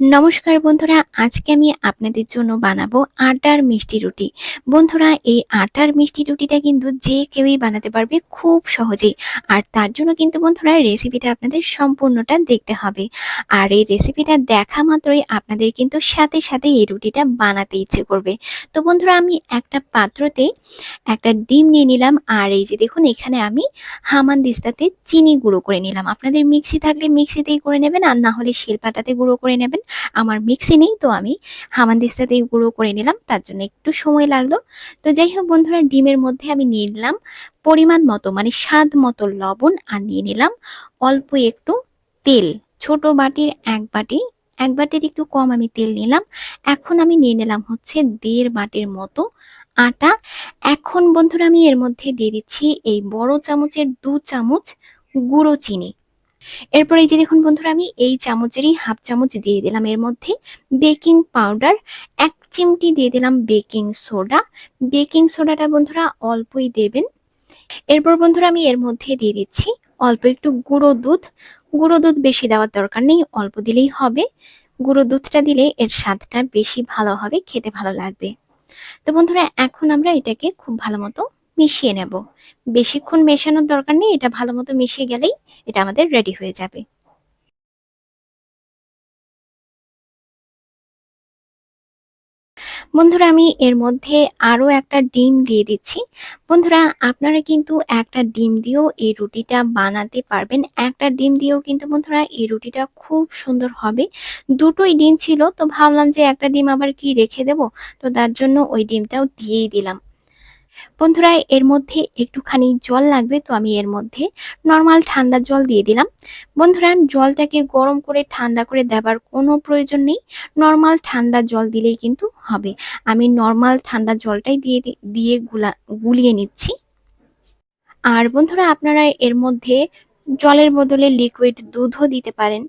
নমস্কার বন্ধুরা, আজকে আমি আপনাদের জন্য বানাবো আটার মিষ্টি রুটি। বন্ধুরা, এই আটার মিষ্টি রুটিটা কিন্তু যে কেউই বানাতে পারবে খুব সহজেই। আর তার জন্য কিন্তু বন্ধুরা রেসিপিটা আপনাদের সম্পূর্ণটা দেখতে হবে। আর এই রেসিপিটা দেখা মাত্রই আপনাদের কিন্তু সাথে সাথে এই রুটিটা বানাতে ইচ্ছে করবে। তো বন্ধুরা, আমি একটা পাত্রতে একটা ডিম নিয়ে নিলাম। আর এই যে দেখুন, এখানে আমি হামান দিস্তাতে চিনি গুঁড়ো করে নিলাম। আপনাদের মিক্সি থাকলে মিক্সিতেই করে নেবেন, আর না হলে শিলপাটাতে গুঁড়ো করে নেবেন। আমার মিক্সি নেই, তো আমি হামানদিস্তাতেই গুঁড়ো করে নিলাম, তার জন্য একটু সময় লাগল। তো যাই হোক বন্ধুরা, ডিমের মধ্যে আমি নিয়ে নিলাম পরিমাণ মতো মানে স্বাদ মতো লবণ, আর নিয়ে নিলাম অল্প একটু তেল। ছোট বাটির এক বাটি, এক বাটির একটু কম আমি তেল নিলাম। এখন আমি নিয়ে নিলাম হচ্ছে দেড় বাটির মতো আটা। এখন বন্ধুরা আমি এর মধ্যে দিয়ে দিচ্ছি এই বড় চামচের দু চামচ গুঁড়ো চিনি। এরপর এই যে দেখুন বন্ধুরা, আমি এই চামচেরই হাফ চামচ দিয়ে দিলাম। এর মধ্যে বেকিং পাউডার, এক চিমটি দিয়ে দিলাম বেকিং সোডা। বেকিং সোডাটা বন্ধুরা অল্পই দেবেন। এরপর বন্ধুরা আমি এর মধ্যে দিয়ে দিচ্ছি অল্প একটু গুঁড়ো দুধ। গুঁড়ো দুধ বেশি দেওয়ার দরকার নেই, অল্প দিলেই হবে। গুঁড়ো দুধটা দিলে এর স্বাদটা বেশি ভালো হবে, খেতে ভালো লাগবে। তো বন্ধুরা, এখন আমরা এটাকে খুব ভালো মতো মিশিয়ে নেব। বেশিক্ষণ মেশানোর দরকার নেই, এটা ভালো মতো মিশিয়ে গেলেই এটা আমাদের রেডি হয়ে যাবে। বন্ধুরা, আমি এর মধ্যে আরও একটা ডিম দিয়ে দিচ্ছি। বন্ধুরা, আপনারা কিন্তু একটা ডিম দিয়েও এই রুটিটা বানাতে পারবেন। একটা ডিম দিয়েও কিন্তু বন্ধুরা এই রুটিটা খুব সুন্দর হবে। দুটোই ডিম ছিল, তো ভাবলাম যে একটা ডিম আবার কি রেখে দেব? তো তার জন্য ওই ডিমটাও দিয়েই দিলাম। বন্ধুরা, এর মধ্যে একটুখানি জল লাগবে, তো আমি এর মধ্যে নর্মাল ঠান্ডা জল দিয়ে দিলাম। বন্ধুরা, জলটাকে গরম করে ঠান্ডা করে দেবার কোনো প্রয়োজন নেই। নর্মাল ঠান্ডা জল দিলেই কিন্তু হবে। আমি নর্মাল ঠান্ডা জলটাই দিয়ে দিয়ে গুলা, গুলিয়ে নিচ্ছি। আর বন্ধুরা, আপনারা এর মধ্যে জলের বদলে লিকুইড দুধও দিতে পারেন।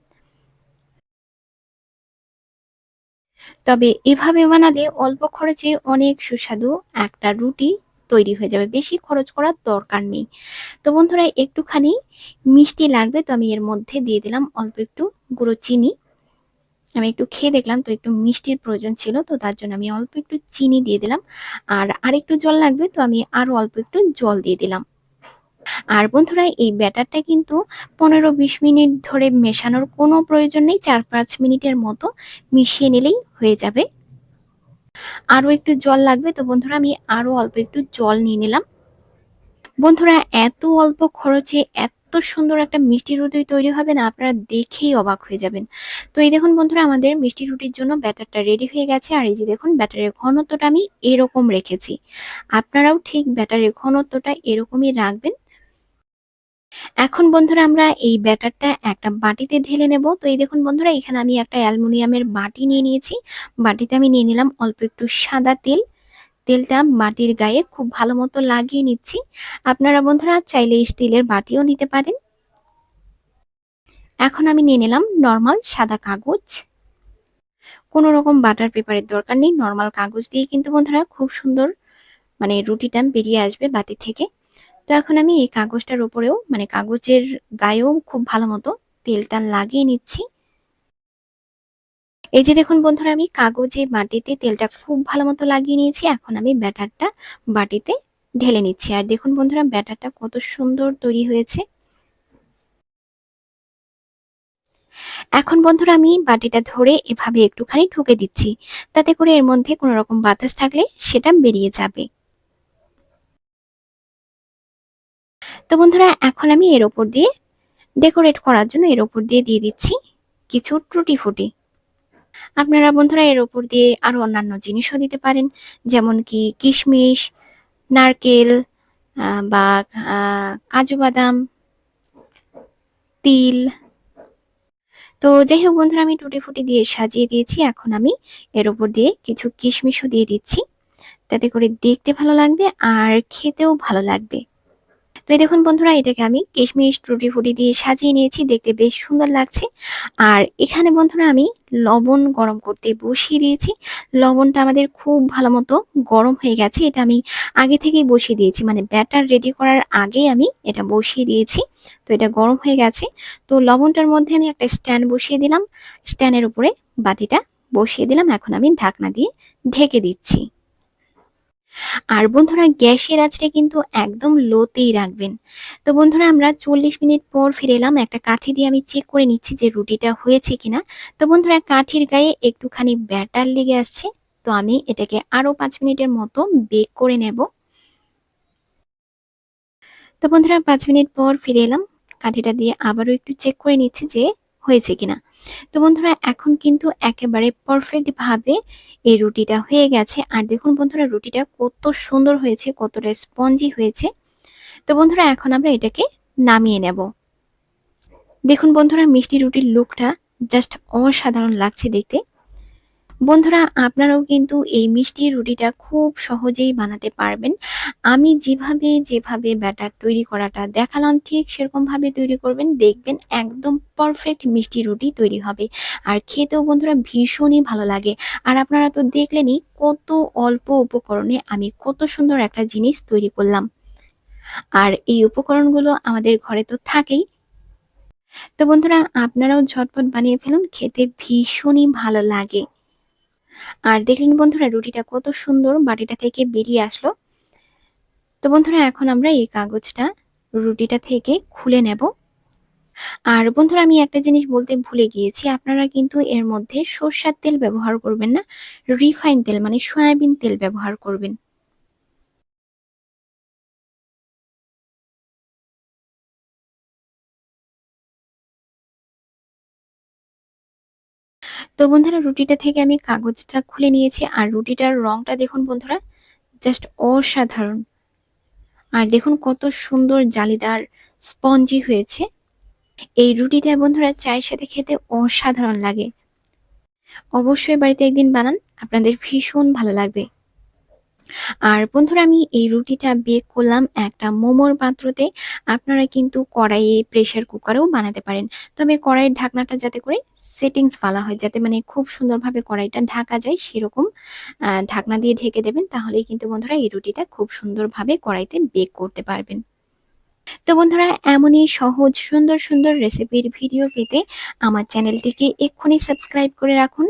তবে এভাবে বানালে অল্প খরচে অনেক সুস্বাদু একটা রুটি তৈরি হয়ে যাবে। বেশি খরচ করার দরকার নেই। তো বন্ধুরা, একটুখানি মিষ্টি লাগবে, তো আমি এর মধ্যে দিয়ে দিলাম অল্প একটু গুঁড়ো চিনি। আমি একটু খেয়ে দেখলাম, তো একটু মিষ্টির প্রয়োজন ছিল, তো তার জন্য আমি অল্প একটু চিনি দিয়ে দিলাম। আর আরেকটু জল লাগবে, তো আমি আরও অল্প একটু জল দিয়ে দিলাম। আর বন্ধুরা, এই ব্যাটারটা কিন্তু পনেরো বিশ মিনিট ধরে মেশানোর কোনো প্রয়োজন নেই, চার পাঁচ মিনিটের মতো মিশিয়ে নিলেই হয়ে যাবে। আরও একটু জল লাগবে। তো বন্ধুরা, আমি আরও অল্প একটু জল নিয়ে নিলাম। বন্ধুরা, এত অল্প খরচে এত সুন্দর একটা মিষ্টি রুটি তৈরি হবে না, আপনারা দেখেই অবাক হয়ে যাবেন। তো এই দেখুন বন্ধুরা, আমাদের মিষ্টি রুটির জন্য ব্যাটারটা রেডি হয়ে গেছে। আর এই যে দেখুন, ব্যাটারের ঘনত্বটা আমি এরকম রেখেছি। আপনারাও ঠিক ব্যাটারের ঘনত্বটা এরকমই রাখবেন। এখন বন্ধুরা আমরা এই ব্যাটারটা একটা বাটিতে ঢেলে নেব। তো এই দেখুন বন্ধুরা, এখানে আমি একটা অ্যালুমিনিয়ামের বাটি নিয়ে নিয়েছি। বাটিতে আমি নিয়ে নিলাম অল্প একটু সাদা তেল। তেলটা বাটির গায়ে খুব ভালো মতো লাগিয়ে নিচ্ছি। আপনারা বন্ধুরা চাইলে স্টিলের বাটিও নিতে পারেন। এখন আমি নিয়ে নিলাম নর্মাল সাদা কাগজ। কোনো রকম বাটার পেপারের দরকার নেই, নর্মাল কাগজ দিয়ে কিন্তু বন্ধুরা খুব সুন্দর মানে রুটিটা বেরিয়ে আসবে বাটি থেকে। তো এখন আমি এই কাগজটার উপরেও মানে কাগজের গায়েও খুব ভালো মতো তেলটা লাগিয়ে নিচ্ছি। এই যে দেখুন বন্ধুরা, আমি কাগজে বাটিতে তেলটা খুব ভালো মতো লাগিয়ে নিয়েছি। এখন আমি ব্যাটারটা বাটিতে ঢেলে নিচ্ছি। আর দেখুন বন্ধুরা, ব্যাটারটা কত সুন্দর তৈরি হয়েছে। এখন বন্ধুরা, আমি বাটিটা ধরে এভাবে একটুখানি ঠুকে দিচ্ছি। তাতে করে এর মধ্যে কোনো রকম বাতাস থাকলে সেটা বেরিয়ে যাবে। তো বন্ধুরা, এখন আমি এর ওপর দিয়ে ডেকোরেট করার জন্য এর ওপর দিয়ে দিয়ে দিচ্ছি কিছু টুটি ফুটি। আপনারা বন্ধুরা, এর ওপর দিয়ে আরও অন্যান্য জিনিসও দিতে পারেন, যেমন কি কিশমিশ, নারকেল বা কাজু বাদাম, তিল। তো যাই হোক বন্ধুরা, আমি টুটি ফুটি দিয়ে সাজিয়ে দিয়েছি, এখন আমি এর ওপর দিয়ে কিছু কিশমিশও দিয়ে দিচ্ছি। তাতে করে দেখতে ভালো লাগবে আর খেতেও ভালো লাগবে। তো এই দেখুন বন্ধুরা এটাকে আমি কিশমিশ টুটি ফুটি দিয়ে সাজিয়ে নিয়েছি। দেখতে বেশ সুন্দর লাগছে। আর এখানে বন্ধুরা, আমি লবণ গরম করতে বসিয়ে দিয়েছি। লবণটা আমাদের খুব ভালো মতো গরম হয়ে গেছে। এটা আমি আগে থেকেই বসিয়ে দিয়েছি। মানে ব্যাটার রেডি করার আগেই আমি এটা বসিয়ে দিয়েছি। তো এটা গরম হয়ে গেছে। তো লবণটার মধ্যে আমি একটা স্ট্যান্ড বসিয়ে দিলাম। স্ট্যান্ডের উপরে বাটিটা বসিয়ে দিলাম। এখন আমি ঢাকনা দিয়ে ঢেকে দিচ্ছি। আর বন্ধুরা, গ্যাসের আঁচটা কিন্তু একদম লোতেই রাখবেন। তো বন্ধুরা, আমরা চল্লিশ মিনিট পর ফিরে এলাম। একটা কাঠি দিয়ে আমি চেক করে নিচ্ছি যে রুটিটা হয়েছে কিনা। তো বন্ধুরা, কাঠির গায়ে একটুখানি ব্যাটার লেগে আসছে। তো আমি এটাকে আরও পাঁচ মিনিটের মতো বেক করে নেব। তো বন্ধুরা, পাঁচ মিনিট পর ফিরে এলাম। কাঠিটা দিয়ে আবারও একটু চেক করে নিচ্ছি যে হয়েছে কিনা। তো বন্ধুরা, এখন কিন্তু একেবারে পারফেক্টভাবে এই রুটিটা হয়ে গেছে। আর দেখুন বন্ধুরা, রুটিটা কত সুন্দর হয়েছে কতটা স্পঞ্জি হয়েছে। তো বন্ধুরা, এখন আমরা এটাকে নামিয়ে নেব। দেখুন বন্ধুরা, মিষ্টি রুটির লুকটা জাস্ট অসাধারণ লাগছে দেখতে। বন্ধুরা, আপনারাও কিন্তু এই মিষ্টি রুটিটা খুব সহজেই বানাতে পারবেন। আমি যেভাবে যেভাবে ব্যাটার তৈরি করাটা দেখালাম, ঠিক সেরকমভাবে তৈরি করবেন। দেখবেন একদম পারফেক্ট মিষ্টি রুটি তৈরি হবে। আর খেতেও বন্ধুরা ভীষণই ভালো লাগে। আর আপনারা তো দেখলেনই কত অল্প উপকরণে আমি কত সুন্দর একটা জিনিস তৈরি করলাম। আর এই উপকরণগুলো আমাদের ঘরে তো থাকেই। তো বন্ধুরা, আপনারাও ঝটপট বানিয়ে ফেলুন, খেতে ভীষণই ভালো লাগে। আর দেখলেন বন্ধুরা, রুটিটা কত সুন্দর বাটিটা থেকে বেরিয়ে আসলো। তো বন্ধুরা, এখন আমরা এই কাগজটা রুটিটা থেকে খুলে নেব। আর বন্ধুরা, আমি একটা জিনিস বলতে ভুলে গিয়েছি, আপনারা কিন্তু এর মধ্যে সর্ষার তেল ব্যবহার করবেন না, রিফাইন তেল মানে সয়াবিন তেল ব্যবহার করবেন। তো বন্ধুরা, রুটিটা থেকে আমি কাগজটা খুলে নিয়েছি। আর রুটিটার রংটা দেখুন বন্ধুরা জাস্ট অসাধারণ। আর দেখুন কত সুন্দর জালিদার স্পঞ্জি হয়েছে। এই রুটিটা বন্ধুরা চায়ের সাথে খেতে অসাধারণ লাগে। অবশ্যই বাড়িতে একদিন বানান, আপনাদের ভীষণ ভালো লাগবে। আর বন্ধুরা, আমি এই রুটিটা বেক করলাম একটা মোমোর পাত্রতে। আপনারা কিন্তু কড়াইয়ে প্রেশার কুকারেও বানাতে পারেন। তবে কড়াইয়ের ঢাকনাটা যাতে করে সেটিংস ভালো হয়, যাতে মানে খুব সুন্দরভাবে কড়াইটা ঢাকা যায় সেরকম ঢাকনা দিয়ে ঢেকে দেবেন, তাহলেই কিন্তু বন্ধুরা এই রুটিটা খুব সুন্দরভাবে কড়াইতে বেক করতে পারবেন। তো বন্ধুরা, এমনই সহজ, সুন্দর সুন্দর রেসিপির ভিডিও পেতে আমার চ্যানেলটিকে এক্ষুনি সাবস্ক্রাইব করে রাখুন,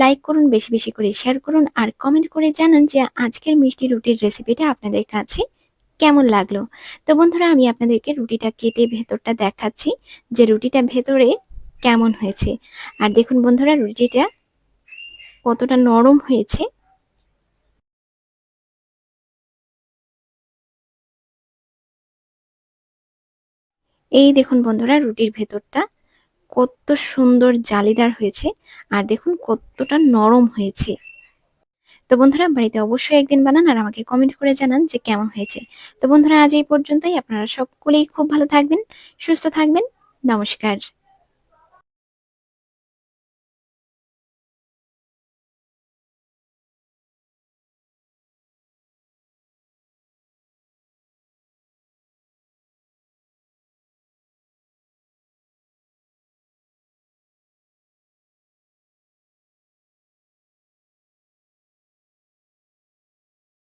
লাইক করুন, বেশি বেশি করে শেয়ার করুন আর কমেন্ট করে জানান যে আজকের মিষ্টি রুটির রেসিপিটা আপনাদের কাছে কেমন লাগল। তো বন্ধুরা, আমি আপনাদেরকে রুটিটা কেটে ভেতরটা দেখাচ্ছি যে রুটিটা ভেতরে কেমন হয়েছে। আর দেখুন বন্ধুরা, রুটিটা কতটা নরম হয়েছে। এই দেখুন বন্ধুরা রুটির ভেতরটা কত সুন্দর জালিদার হয়েছে, আর দেখুন কতটা নরম হয়েছে। তো বন্ধুরা বাড়িতে অবশ্যই একদিন বানান আর আমাকে কমেন্ট করে জানান যে কেমন হয়েছে। তো বন্ধুরা আজ এই পর্যন্তই, আপনারা সকলেই খুব ভালো থাকবেন, সুস্থ থাকবেন, নমস্কার।